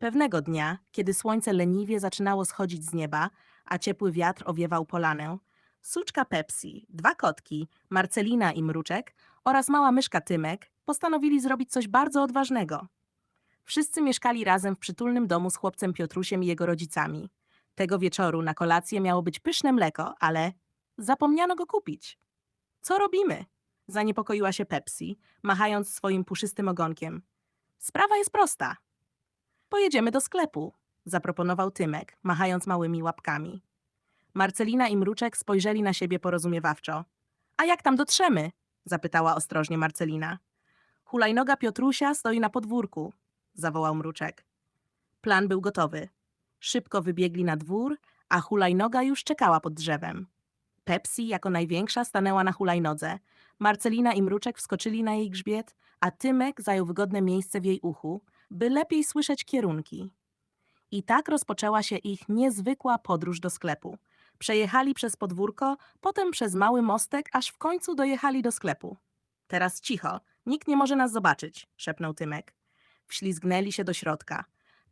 Pewnego dnia, kiedy słońce leniwie zaczynało schodzić z nieba, a ciepły wiatr owiewał polanę, suczka Pepsi, dwa kotki, Marcelina i Mruczek oraz mała myszka Tymek postanowili zrobić coś bardzo odważnego. Wszyscy mieszkali razem w przytulnym domu z chłopcem Piotrusiem i jego rodzicami. Tego wieczoru na kolację miało być pyszne mleko, ale zapomniano go kupić. Co robimy? Zaniepokoiła się Pepsi, machając swoim puszystym ogonkiem. Sprawa jest prosta. Pojedziemy do sklepu, zaproponował Tymek, machając małymi łapkami. Marcelina i Mruczek spojrzeli na siebie porozumiewawczo. A jak tam dotrzemy? zapytała ostrożnie Marcelina. Hulajnoga Piotrusia stoi na podwórku, zawołał Mruczek. Plan był gotowy. Szybko wybiegli na dwór, a hulajnoga już czekała pod drzewem. Pepsi jako największa stanęła na hulajnodze, Marcelina i Mruczek wskoczyli na jej grzbiet, a Tymek zajął wygodne miejsce w jej uchu, by lepiej słyszeć kierunki. I tak rozpoczęła się ich niezwykła podróż do sklepu. Przejechali przez podwórko, potem przez mały mostek, aż w końcu dojechali do sklepu. Teraz cicho, nikt nie może nas zobaczyć, szepnął Tymek. Wślizgnęli się do środka.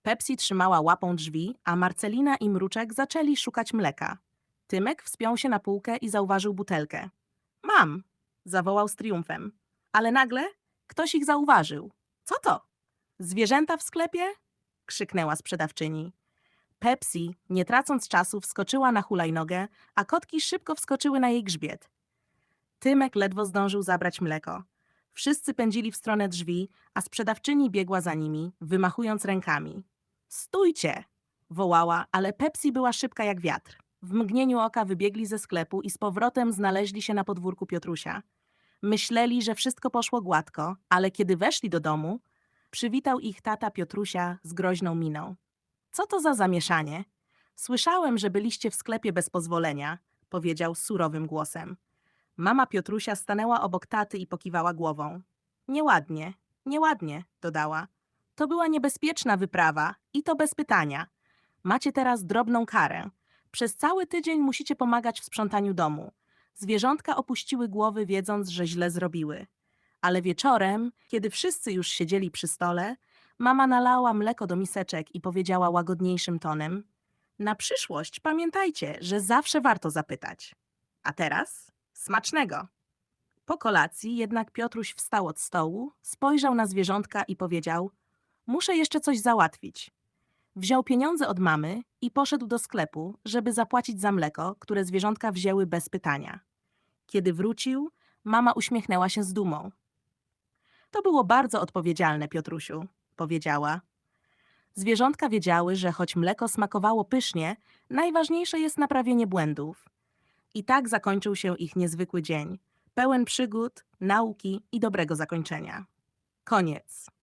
Pepsi trzymała łapą drzwi, a Marcelina i Mruczek zaczęli szukać mleka. Tymek wspiął się na półkę i zauważył butelkę. Mam, zawołał z triumfem. Ale nagle ktoś ich zauważył. Co to? Zwierzęta w sklepie? krzyknęła sprzedawczyni. Pepsi, nie tracąc czasu, wskoczyła na hulajnogę, a kotki szybko wskoczyły na jej grzbiet. Tymek ledwo zdążył zabrać mleko. Wszyscy pędzili w stronę drzwi, a sprzedawczyni biegła za nimi, wymachując rękami. Stójcie! wołała, ale Pepsi była szybka jak wiatr. W mgnieniu oka wybiegli ze sklepu i z powrotem znaleźli się na podwórku Piotrusia. Myśleli, że wszystko poszło gładko, ale kiedy weszli do domu, przywitał ich tata Piotrusia z groźną miną. Co to za zamieszanie? Słyszałem, że byliście w sklepie bez pozwolenia, powiedział surowym głosem. Mama Piotrusia stanęła obok taty i pokiwała głową. Nieładnie, nieładnie, dodała. To była niebezpieczna wyprawa i to bez pytania. Macie teraz drobną karę. Przez cały tydzień musicie pomagać w sprzątaniu domu. Zwierzątka opuściły głowy, wiedząc, że źle zrobiły. Ale wieczorem, kiedy wszyscy już siedzieli przy stole, mama nalała mleko do miseczek i powiedziała łagodniejszym tonem: Na przyszłość pamiętajcie, że zawsze warto zapytać. A teraz smacznego. Po kolacji jednak Piotruś wstał od stołu, spojrzał na zwierzątka i powiedział: Muszę jeszcze coś załatwić. Wziął pieniądze od mamy i poszedł do sklepu, żeby zapłacić za mleko, które zwierzątka wzięły bez pytania. Kiedy wrócił, mama uśmiechnęła się z dumą. To było bardzo odpowiedzialne, Piotrusiu, powiedziała. Zwierzątka wiedziały, że choć mleko smakowało pysznie, najważniejsze jest naprawienie błędów. I tak zakończył się ich niezwykły dzień, pełen przygód, nauki i dobrego zakończenia. Koniec.